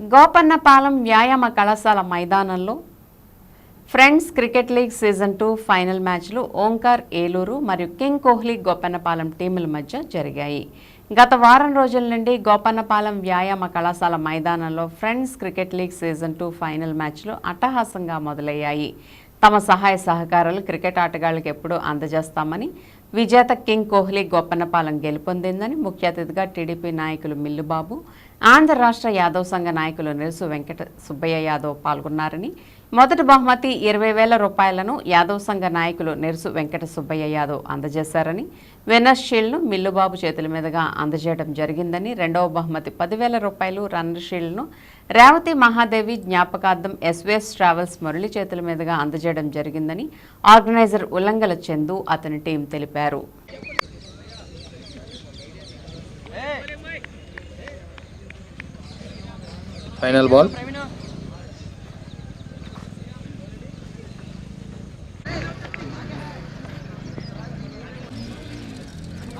గోపన్నపాలెం వ్యాయామ కళాశాల మైదానంలో friends cricket league season two final మ్యాచ్లు ఓంకార్ ఏలూరు మరియు కింగ్ కోహ్లీ గోపన్నపాలెం టీముల మధ్య జరిగాయి. గత వారం రోజుల నుండి గోపన్నపాలెం వ్యాయామ కళాశాల మైదానంలో friends cricket league season two final మ్యాచ్లు అట్టహాసంగా మొదలయ్యాయి. తమ సహాయ సహకారాలు క్రికెట్ ఆటగాళ్ళకు ఎప్పుడూ అందజేస్తామని విజేత కింగ్ కోహ్లీ గొప్పనపాలెం గెలుపొందిందని ముఖ్య అతిథిగా టీడీపీ నాయకులు మిల్లుబాబు ఆంధ్ర రాష్ట్ర యాదవ్ సంఘ నాయకులు నిరసు వెంకట సుబ్బయ్య యాదవ్ పాల్గొన్నారని మొదటి బహుమతి ఇరవై వేల రూపాయలను యాదవ్ సంఘ నాయకులు నెరుసు వెంకట సుబ్బయ్య యాదవ్ అందజేశారని విన్నర్స్ షీల్డ్ను మిల్లుబాబు చేతుల మీదుగా అందజేయడం జరిగిందని రెండవ బహుమతి పదివేల రూపాయలు రన్నర్ షీల్డ్ను రేవతి మహాదేవి జ్ఞాపకార్థం ఎస్వీఎస్ ట్రావెల్స్ మురళి చేతుల మీదుగా అందజేయడం జరిగిందని ఆర్గనైజర్ ఉల్లంగల చందు అతని టీం తెలిపారు. Final ball.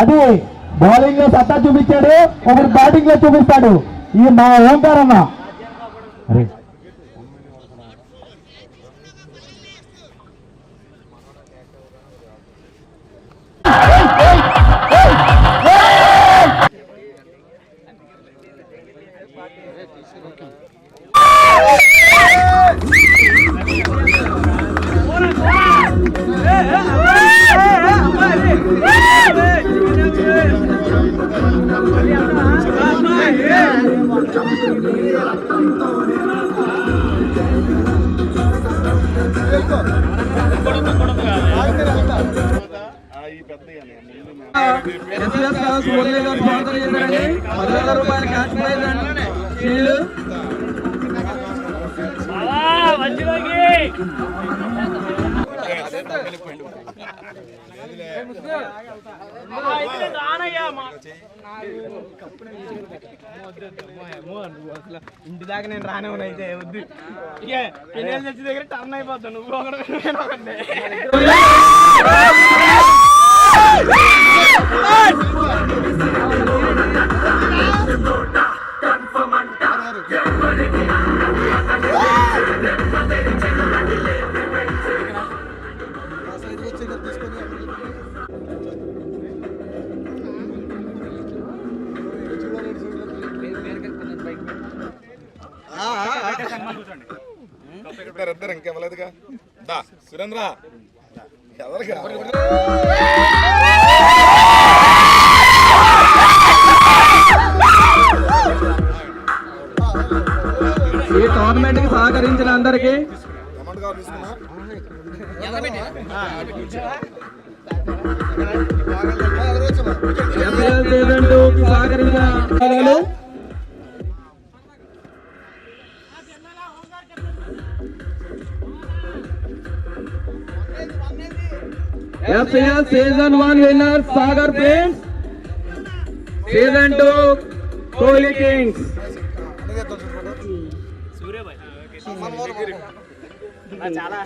అది బౌలింగ్లో సత్తా చూపించాడు ఒకడు బ్యాటింగ్లో చూపిస్తాడు. ఈ మా ఓంకార్ అన్న అరే. ఎస్ఎస్ కాల్స్ మురళి గారు స్పాన్సర్ చేశారండి పదివేల రూపాయల క్యాష్ ప్రైజ్ అండ్ షీల్డ్ ఇంటి దాకా నేను రానివ్వను అయితే వద్దు. ఇక ఎన్నేళ్ళు తెచ్చి దగ్గర టర్న్ అయిపోతాను నువ్వు ఒకటి ఇద్దరు ఇద్దరు ఇంకెవ్వలేదుగా దా సురేంద్ర. ఎవరికి ఈ టోర్నమెంట్కి సహకరించిన అందరికి సహకరించిన S L season one winner Sagar prince season two Kohli kings చాలా